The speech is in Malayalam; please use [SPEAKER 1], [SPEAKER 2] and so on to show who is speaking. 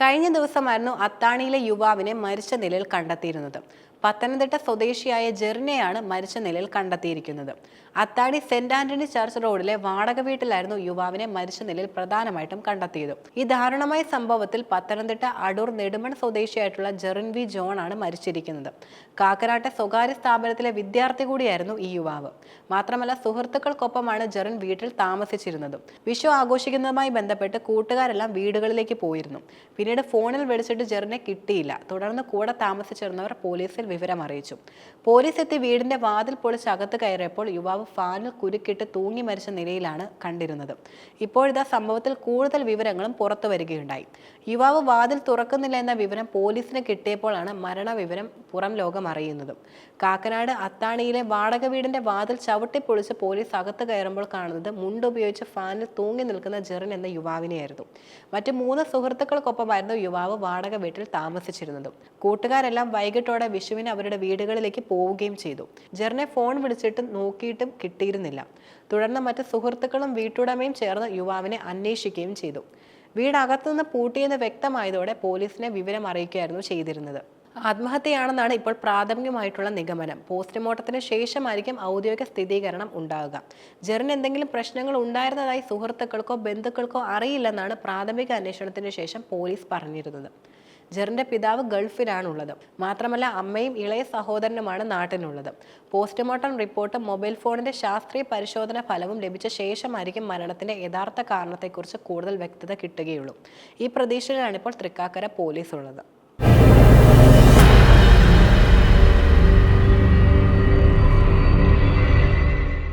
[SPEAKER 1] കഴിഞ്ഞ ദിവസമായിരുന്നു അത്താണിയിലെ യുവാവിനെ മരിച്ച നിലയിൽ കണ്ടെത്തിയിരുന്നത്. പത്തനംതിട്ട സ്വദേശിയായ ജെറിനെയാണ് മരിച്ച നിലയിൽ കണ്ടെത്തിയിരിക്കുന്നത്. അത്താണി സെന്റ് ആന്റണി ചർച്ച് റോഡിലെ വാടക വീട്ടിലായിരുന്നു യുവാവിനെ മരിച്ച നിലയിൽ പ്രധാനമായിട്ടും കണ്ടെത്തിയത്. ഈ ദാരുണമായ സംഭവത്തിൽ പത്തനംതിട്ട അടൂർ നെടുമൺ സ്വദേശിയായിട്ടുള്ള ജെറിൻ വി ജോൺ ആണ് മരിച്ചിരിക്കുന്നത്. കാക്കനാട്ടെ സ്വകാര്യ സ്ഥാപനത്തിലെ വിദ്യാർത്ഥി കൂടിയായിരുന്നു ഈ യുവാവ്. മാത്രമല്ല സുഹൃത്തുക്കൾക്കൊപ്പമാണ് ജെറിൻ വീട്ടിൽ താമസിച്ചിരുന്നത്. വിഷു ആഘോഷിക്കുന്നതുമായി ബന്ധപ്പെട്ട് കൂട്ടുകാരെല്ലാം വീടുകളിലേക്ക് പോയിരുന്നു. പിന്നീട് ഫോണിൽ വിളിച്ചിട്ട് ജെറിനെ കിട്ടിയില്ല. തുടർന്ന് കൂടെ താമസിച്ചിരുന്നവർ പോലീസിൽ വിവരം അറിയിച്ചു. പോലീസ് എത്തി വീടിന്റെ വാതിൽ പൊളിച്ച് അകത്ത് കയറിയപ്പോൾ യുവാവ് ഫാനിൽ കുരുക്കിട്ട് തൂങ്ങി മരിച്ച നിലയിലാണ് കണ്ടിരുന്നത്. ഇപ്പോഴിതാ സംഭവത്തിൽ കൂടുതൽ വിവരങ്ങളും പുറത്തു വരികയുണ്ടായി. യുവാവ് വാതിൽ തുറക്കുന്നില്ല എന്ന വിവരം പോലീസിന് കിട്ടിയപ്പോഴാണ് മരണവിവരം പുറം ലോകം അറിയുന്നത്. കാക്കനാട് അത്താണിയിലെ വാടക വീടിന്റെ വാതിൽ ചവിട്ടിപ്പൊളിച്ച് പോലീസ് അകത്ത് കയറുമ്പോൾ കാണുന്നത് മുണ്ടുപയോഗിച്ച് ഫാനിൽ തൂങ്ങി നിൽക്കുന്ന ജെറിൻ എന്ന യുവാവിനെയായിരുന്നു. മറ്റ് മൂന്ന് സുഹൃത്തുക്കൾക്കൊപ്പമായിരുന്നു യുവാവ് വാടക വീട്ടിൽ താമസിച്ചിരുന്നത്. കൂട്ടുകാരെല്ലാം വൈകിട്ടോടെ വിഷുവിന് അവരുടെ വീടുകളിലേക്ക് പോവുകയും ചെയ്തു. ജെറിനെ ഫോൺ വിളിച്ചിട്ടും നോക്കിയിട്ടും കിട്ടിയിരുന്നില്ല. തുടർന്ന് മറ്റ് സുഹൃത്തുക്കളും വീട്ടുടമയും ചേർന്ന് യുവാവിനെ അന്വേഷിക്കുകയും ചെയ്തു. വീടകത്തുനിന്ന് പൂട്ടിയെന്ന് വ്യക്തമായതോടെ പോലീസിനെ വിവരം അറിയിക്കുകയായിരുന്നു ചെയ്തിരുന്നത്. ആത്മഹത്യയാണെന്നാണ് ഇപ്പോൾ പ്രാഥമികമായിട്ടുള്ള നിഗമനം. പോസ്റ്റ്മോർട്ടത്തിന് ശേഷമായിരിക്കും ഔദ്യോഗിക സ്ഥിരീകരണം ഉണ്ടാകുക ജെറിന് എന്തെങ്കിലും പ്രശ്നങ്ങൾ ഉണ്ടായിരുന്നതായി സുഹൃത്തുക്കൾക്കോ ബന്ധുക്കൾക്കോ അറിയില്ലെന്നാണ് പ്രാഥമിക അന്വേഷണത്തിന് ശേഷം പോലീസ് പറഞ്ഞിരുന്നത്. ജെറിന്റെ പിതാവ് ഗൾഫിലാണുള്ളത്. മാത്രമല്ല അമ്മയും ഇളയ സഹോദരനുമാണ് നാട്ടിലുള്ളത്. പോസ്റ്റ്മോർട്ടം റിപ്പോർട്ട് മൊബൈൽ ഫോണിന്റെ ശാസ്ത്രീയ പരിശോധന ഫലവും ലഭിച്ച ശേഷമായിരിക്കും മരണത്തിന്റെ യഥാർത്ഥ കാരണത്തെക്കുറിച്ച് കൂടുതൽ വ്യക്തത കിട്ടുകയുള്ളൂ. ഈ പ്രതീക്ഷയിലാണ് ഇപ്പോൾ തൃക്കാക്കര പോലീസ് ഉള്ളത്